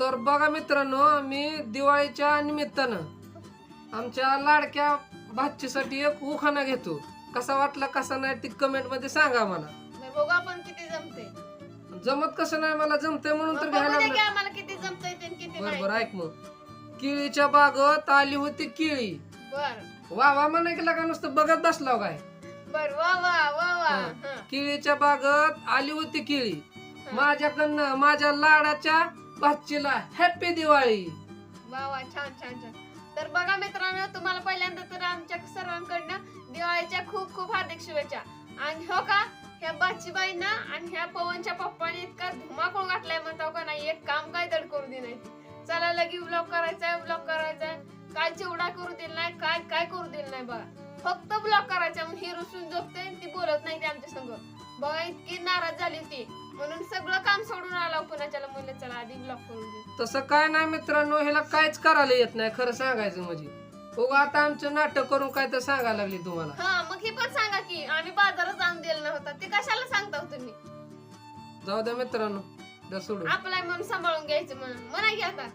तर बघा मित्रांनो मी दिवाळीच्या निमित्तानं आमच्या लाडक्या भाचीसाठी एक उखाणा घेतो. कसा वाटला कसा नाही ती कमेंटमध्ये सांगा मला बरं, बघू आपण किती जमते जमत कसं नाही मला जमतंय म्हणून तर घ्यायला बघू दे की लागलं. आम्हाला किती जमतंय ते आणि किती बर नाही. बर ऐक मग. केळीच्या बागत आली होती केळी. बर. वा वा म्हणा की लागा नुसतं? बघत बसलाव काय? बर वा वा वा वा. हा. केळीच्या बागत आली होती केळी. माझ्याकडनं माझ्या लाडाच्या भाचीला हॅपी दिवाळी. वा वा छान छान छान. तर बघा मित्रांनो तुम्हाला पहिल्यांदा तर आमच्या सर्वांकडनं दिवाळीच्या खूप खूप हार्दिक शुभेच्छा. आणि हो का ह्या बाचीबाईंना आणि ह्या पवनच्या पप्पाने इतका धुमाकूळ घातलाय म्हणतो हो का नाही? एक काम काय दड करू दे नाही. चला लगी ब्लॉक करायचाय ब्लॉक करायचा काय चिवडा करू दिल नाही काय काय करू दिला नाही बघा. फक्त ब्लॉक करायचा मग ही रुसून नाही ते आमच्या संग. बघा इतकी नाराज झाली ती. म्हणून सगळं काम सोडून आला पुण्याच्याला म्हणलं चला आधी ब्लॉक करून तसं काय नाही मित्रांनो ह्याला काहीच करायला येत नाही. खरं सांगायचं म्हणजे. हो आता आमचं नाटक करून काय तर सांगायला लागली तुम्हाला. हा मग हे पण सांगा की आम्ही बाजारात जाऊन दिलं नव्हता ते कशाला सांगता हो तुम्ही? जाऊ द्या मित्रांनो. द्या सोडून. आपला म्हणून सांभाळून घ्यायचं म्हणून. म्हणा की आता.